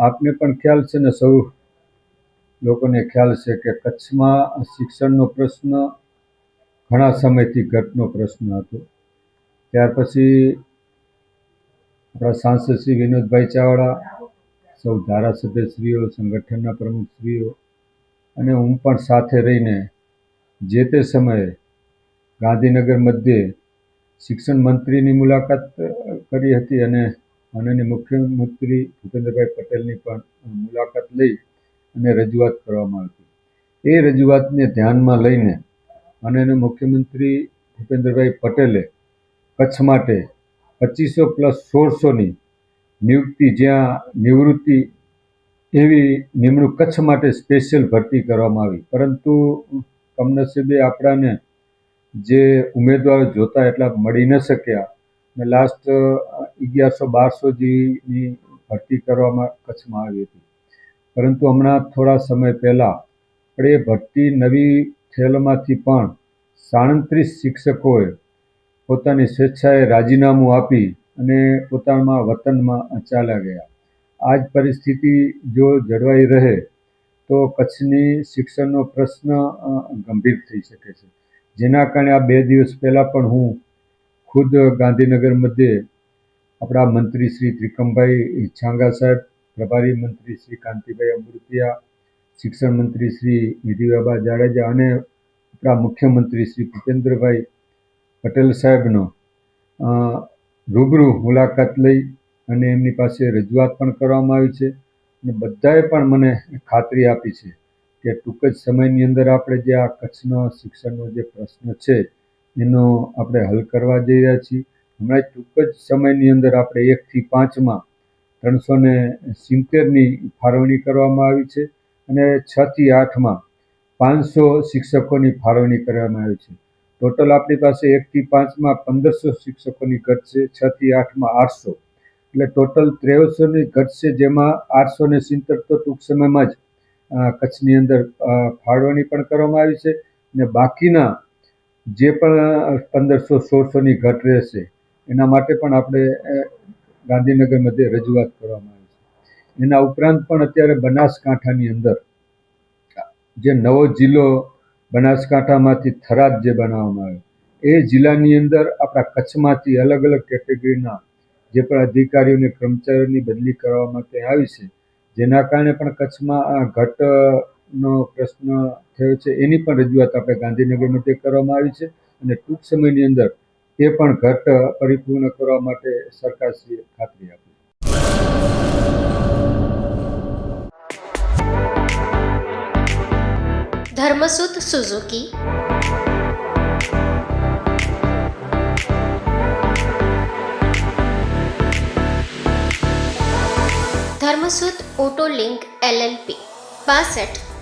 આપને પણ ખ્યાલ છે ને સૌ લોકોને ખ્યાલ છે કે કચ્છમાં શિક્ષણનો પ્રશ્ન ઘણા સમયથી ઘટનો પ્રશ્ન હતો. ત્યાર પછી આપણા સાંસદ શ્રી વિનોદભાઈ ચાવડા, સૌ ધારાસભ્યશ્રીઓ, સંગઠનના પ્રમુખશ્રીઓ અને હું પણ સાથે રહીને જે તે સમયે ગાંધીનગર મધ્યે શિક્ષણ મંત્રીની મુલાકાત કરી હતી અને માનનીય મુખ્યમંત્રી ભૂપેન્દ્રભાઈ પટેલની પણ મુલાકાત લઈ અને રજૂઆત કરવામાં આવી એ રજૂઆતને ધ્યાનમાં લઈને માનનીય મુખ્યમંત્રી ભૂપેન્દ્રભાઈ પટેલે કચ્છ માટે પચીસો પ્લસ સોળસોની નિયુક્તિ જ્યાં નિવૃત્તિ એવી નિમણૂક કચ્છ માટે સ્પેશિયલ ભરતી કરવામાં આવી. પરંતુ કમનસીબે આપણાને જે ઉમેદવારો જોતા એટલા મળી ન શક્યા ને લાસ્ટ અગિયારસો બારસો જેવીની ભરતી કરવામાં કચ્છમાં આવી હતી. પરંતુ હમણાં થોડા સમય પહેલાં પણ એ ભરતી નવી થયેલમાંથી પણ સાડત્રીસ શિક્ષકોએ પોતાની સ્વેચ્છાએ રાજીનામું આપી અને પોતાના વતનમાં ચાલ્યા ગયા. આ જ પરિસ્થિતિ જો જળવાઈ રહે તો કચ્છની શિક્ષણનો પ્રશ્ન ગંભીર થઈ શકે છે. જેના કારણે આ બે દિવસ પહેલાં પણ હું ખુદ ગાંધીનગર મધ્યે આપણા મંત્રી શ્રી ત્રિકમભાઈ છાંગા સાહેબ, પ્રભારી મંત્રી શ્રી કાંતિભાઈ અમૃતિયા, શિક્ષણ મંત્રી શ્રી નિધિબાબા જાડેજા અને આપણા મુખ્યમંત્રી શ્રી ભૂપેન્દ્રભાઈ પટેલ સાહેબનો રૂબરૂ મુલાકાત લઈ અને એમની પાસે રજૂઆત પણ કરવામાં આવી છે અને બધાએ પણ મને ખાતરી આપી છે કે ટૂંક જ સમયની અંદર આપણે જે આ કચ્છનો શિક્ષણનો જે પ્રશ્ન છે એનો આપણે હલ કરવા જઈ રહ્યા છીએ. હમણાં ટૂંક જ સમયની અંદર આપણે એકથી પાંચમાં ત્રણસો ને સિત્તેરની ફાળવણી કરવામાં આવી છે અને છથી આઠમાં પાંચસો શિક્ષકોની ફાળવણી કરવામાં આવી છે. ટોટલ આપણી પાસે એકથી પાંચમાં પંદરસો શિક્ષકોની ઘટ છે છથી આઠમાં આઠસો. એટલે ટોટલ ત્રેવીસોની ઘટ છે જેમાં આઠસો ને સિત્તેર તો ટૂંક સમયમાં જ કચ્છની અંદર ફાળવણી પણ કરવામાં આવી છે. અને બાકીના જે પણ પંદરસો, સોળસોની ઘટ રહેશે, એના માટે પણ આપણે ગાંધીનગર મધ્યે રજૂઆત કરવામાં આવી છે. એના ઉપરાંત પણ અત્યારે બનાસકાંઠાની અંદર, જે નવો જિલ્લો બનાસકાંઠામાંથી થરાદ જે બનાવવામાં આવ્યો, એ જિલ્લાની અંદર આપણા કચ્છમાંથી અલગ અલગ કેટેગરીના જે પણ અધિકારીઓને, કર્મચારીઓની બદલી કરવા માટે આવી છે, જેના કારણે પણ કચ્છમાં આ ઘટનો પ્રશ્ન થયો છે, એની પણ રજૂઆત આપણે ગાંધીનગરમાં તે કરવામાં આવી છે અને ટૂંક સમયની અંદર એ પણ ઘટ પરિપૂર્ણ કરવા માટે સરકારશ્રીએ ખાતરી આપી Dharmsut Suzuki. Dharmsut auto link LLP. બાસઠ